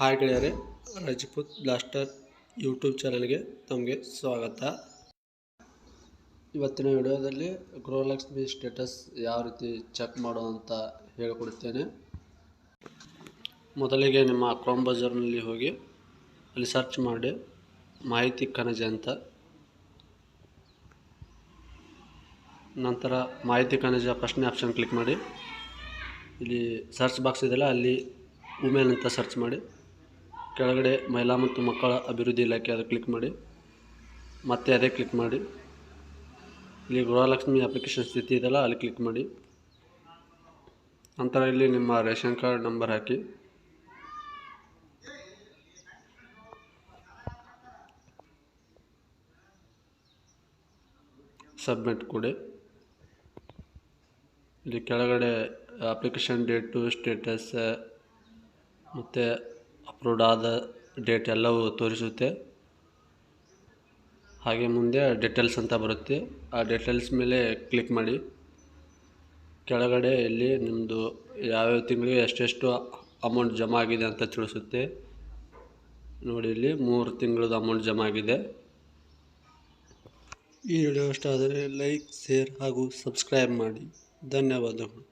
Hi ಗೆಳೆಯರೆ, Rajput blaster YouTube ಚಾನಲ್ಗೆ ತಮಗೆ ಸ್ವಾಗತ. ಇವತ್ತಿನ ವಿಡಿಯೋದಲ್ಲಿ ಗೃಹಲಕ್ಷ್ಮಿ ಸ್ಟೇಟಸ್ ಯಾವ ರೀತಿ ಚೆಕ್ ಮಾಡೋದು ಅಂತ ಹೇಳಿಕೊಡುತ್ತೇನೆ. ಮೊದಲಿಗೆ ನಿಮ್ಮ ಕ್ರೋಮ್ ಬಜಾರ್ನಲ್ಲಿ ಹೋಗಿ ಅಲ್ಲಿ ಸರ್ಚ್ ಮಾಡಿ ಮಾಹಿತಿ ಕನಜ ಅಂತ. ನಂತರ ಮಾಹಿತಿ ಕನಜ ಫಸ್ಟ್ನೇ ಆಪ್ಷನ್ ಕ್ಲಿಕ್ ಮಾಡಿ. ಇಲ್ಲಿ ಸರ್ಚ್ ಬಾಕ್ಸ್ ಇದೆಯಲ್ಲ, ಅಲ್ಲಿ ಉಮೇಲ್ ಅಂತ ಸರ್ಚ್ ಮಾಡಿ. ಕೆಳಗಡೆ ಮಹಿಳಾ ಮತ್ತು ಮಕ್ಕಳ ಅಭಿವೃದ್ಧಿ ಇಲಾಖೆ ಅದು ಕ್ಲಿಕ್ ಮಾಡಿ. ಮತ್ತೆ ಅದೇ ಕ್ಲಿಕ್ ಮಾಡಿ. ಇಲ್ಲಿ ಗೃಹಲಕ್ಷ್ಮಿ ಅಪ್ಲಿಕೇಶನ್ ಸ್ಥಿತಿ ಇದೆಯಲ್ಲ, ಅಲ್ಲಿ ಕ್ಲಿಕ್ ಮಾಡಿ. ನಂತರ ಇಲ್ಲಿ ನಿಮ್ಮ ರೇಷನ್ ಕಾರ್ಡ್ ನಂಬರ್ ಹಾಕಿ. ಸಬ್ಮಿಟ್ ಕೊಡಿ. ಇಲ್ಲಿ ಕೆಳಗಡೆ ಅಪ್ಲಿಕೇಶನ್ ಡೇಟು ಸ್ಟೇಟಸ್ ಮತ್ತು ಅಪ್ಲೋಡ್ ಆದ ಡೇಟ್ ಎಲ್ಲವೂ ತೋರಿಸುತ್ತೆ. ಹಾಗೆ ಮುಂದೆ ಡೀಟೇಲ್ಸ್ ಅಂತ ಬರುತ್ತೆ. ಆ ಡೀಟೇಲ್ಸ್ ಮೇಲೆ ಕ್ಲಿಕ್ ಮಾಡಿ. ಕೆಳಗಡೆ ಇಲ್ಲಿ ನಿಮ್ಮದು ಯಾವ್ಯಾವ ತಿಂಗಳಿಗೆ ಎಷ್ಟೆಷ್ಟು ಅಮೌಂಟ್ ಜಮಾ ಆಗಿದೆ ಅಂತ ತಿಳಿಸುತ್ತೆ. ನೋಡಿ, ಇಲ್ಲಿ ಮೂರು ತಿಂಗಳದ ಅಮೌಂಟ್ ಜಮಾ ಆಗಿದೆ. ಈ ವಿಡಿಯೋ ಇಷ್ಟ ಆದರೆ ಲೈಕ್ ಶೇರ್ ಹಾಗೂ ಸಬ್ಸ್ಕ್ರೈಬ್ ಮಾಡಿ. ಧನ್ಯವಾದಗಳು.